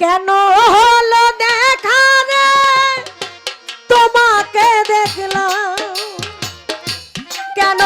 কেন হলো দেখা রে? তোমাকে দেখলাম। কেন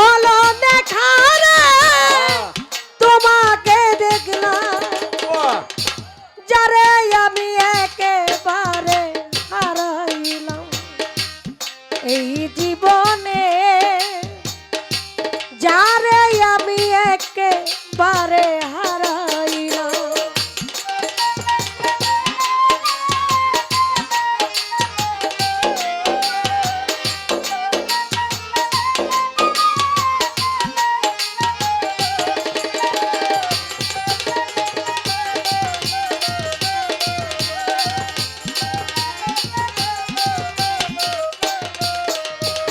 হলো দেখা রে? তোমাকে দেখলাম। যারে আমি একেবারে হারাইলাম। এই জীবনে যারে আমি একেবারে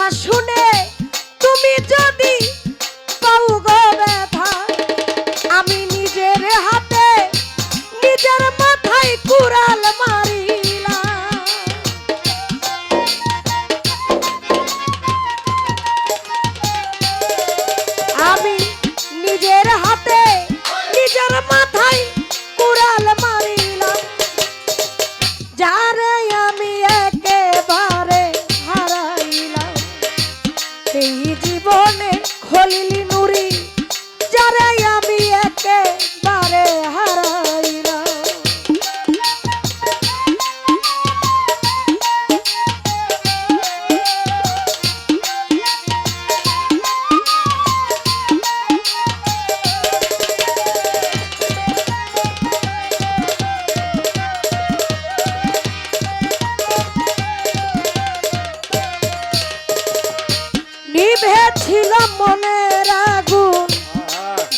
কথা শুনে তুমি যদি আমি নিজের হাতে নিজের মাথায় কুড়াল মারিলাম এই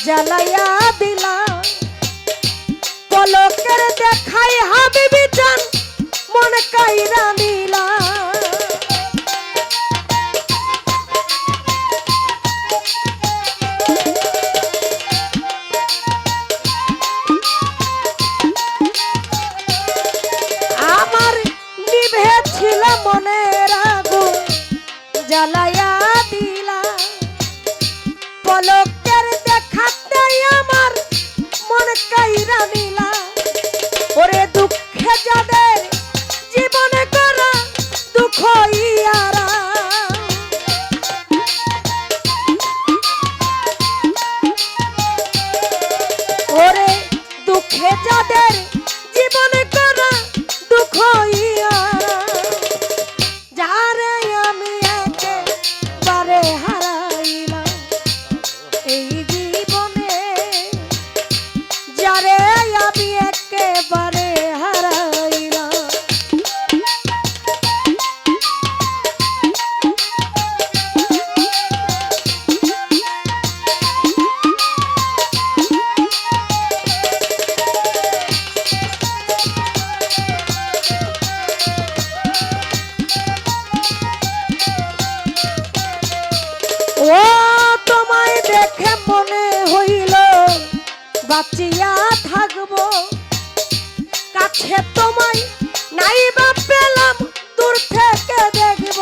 জ্বালাইয়া দিলা। পলকের দেখাই হাবিবি চান মন কাইরা নিলা। আমার নিভে ছিল মনের আগুন, জ্বালাইয়া কাইরা নিলা বাঁচিয়া থাকব। কাছে তোমায় নাই বা পেলাম দূর থেকে দেখব।